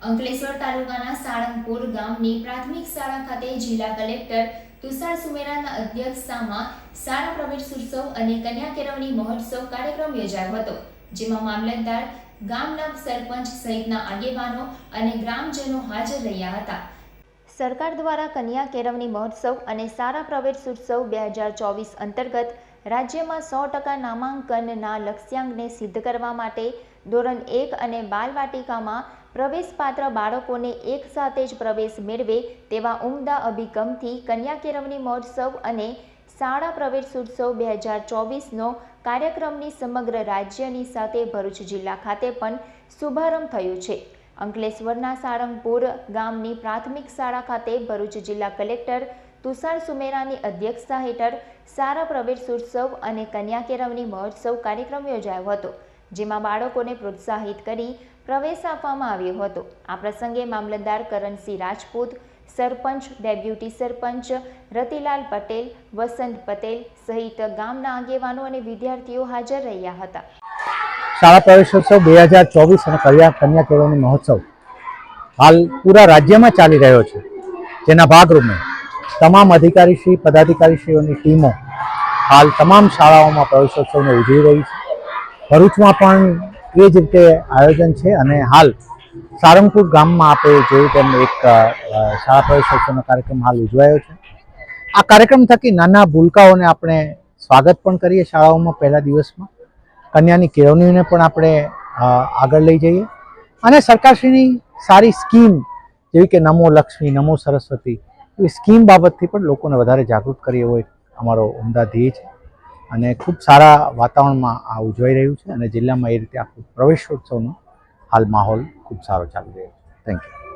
અંકલેશ્વર તાલુકાના સાળંગપુર ગામની પ્રાથમિક શાળા ખાતે જિલ્લા કલેક્ટર તુષાર સુમેરાના અધ્યક્ષતામાં શાળા પ્રવેશ ઉત્સવ અને કન્યા કેળવણી મહોત્સવ કાર્યક્રમ યોજાયો હતો, જેમાં મામલતદાર ગામના સરપંચ સહિતના આગેવાનો અને ગ્રામજનો હાજર રહ્યા હતા. સરકાર દ્વારા કન્યા કેળવણી મહોત્સવ અને સારા પ્રવેશોત્સવ બે હજાર ચોવીસ અંતર્ગત રાજ્યમાં સો ટકા નામાંકનના લક્ષ્યાંકને સિદ્ધ કરવા માટે ધોરણ એક અને બાલવાટિકામાં પ્રવેશપાત્ર બાળકોને એક સાથે જ પ્રવેશ મેળવે તેવા ઉમદા અભિગમથી કન્યા કેળવણી મહોત્સવ અને શાળા પ્રવેશોત્સવ બે હજાર ચોવીસનો કાર્યક્રમની સમગ્ર રાજ્યની સાથે ભરૂચ જિલ્લા ખાતે પણ શુભારંભ થયો છે. અંકલેશ્વરના સારંગપુર ગામની પ્રાથમિક શાળા ખાતે ભરૂચ જિલ્લા કલેક્ટર તુષાર સુમેરાની અધ્યક્ષતા હેઠળ શાળા પ્રવેશોત્સવ અને કન્યા કેળવણી મહોત્સવ કાર્યક્રમ યોજાયો હતો. જેમાં બાળકોને પ્રોત્સાહિત કરી પ્રવેશ આપવામાં આવ્યો હતો. આ પ્રસંગે મામલતદાર કરણસિંહ રાજપૂત, સરપંચ, ડેપ્યુટી સરપંચ રતિલાલ પટેલ, વસંત પટેલ સહિત ગામના આગેવાનો અને વિદ્યાર્થીઓ હાજર રહ્યા હતા. શાળા પ્રવેશોત્સવ બે હજાર ચોવીસ અને કલ્યાણ કન્યા કેળવણી મહોત્સવ હાલ પૂરા રાજ્યમાં ચાલી રહ્યો છે. જેના ભાગરૂપે તમામ અધિકારીશ્રી, પદાધિકારીશ્રીઓની ટીમો હાલ તમામ શાળાઓમાં પ્રવેશોત્સવને ઉજવી રહી છે. ભરૂચમાં પણ એ જ રીતે આયોજન છે અને હાલ સારંગપુર ગામમાં આપણે જોયું તેમ એક શાળા પ્રવેશોત્સવનો કાર્યક્રમ હાલ ઉજવાયો છે. આ કાર્યક્રમ થકી નાના ભૂલકાઓને આપણે સ્વાગત પણ કરીએ શાળાઓમાં પહેલા દિવસમાં. કન્યાની કેળવણીને પણ આપણે આગળ લઈ જઈએ. અને સરકારશ્રીની સારી સ્કીમ જેવી કે નમો લક્ષ્મી, નમો સરસ્વતી એવી સ્કીમ બાબતથી પણ લોકોને વધારે જાગૃત કરીએ એક અમારો ઉમદા ધ્યેય છે. અને ખૂબ સારા વાતાવરણમાં આ ઉજવાઈ રહ્યું છે અને જિલ્લામાં એ રીતે આખું પ્રવેશોત્સવનો હાલ માહોલ ખૂબ સારો ચાલી રહ્યો છે. Thank you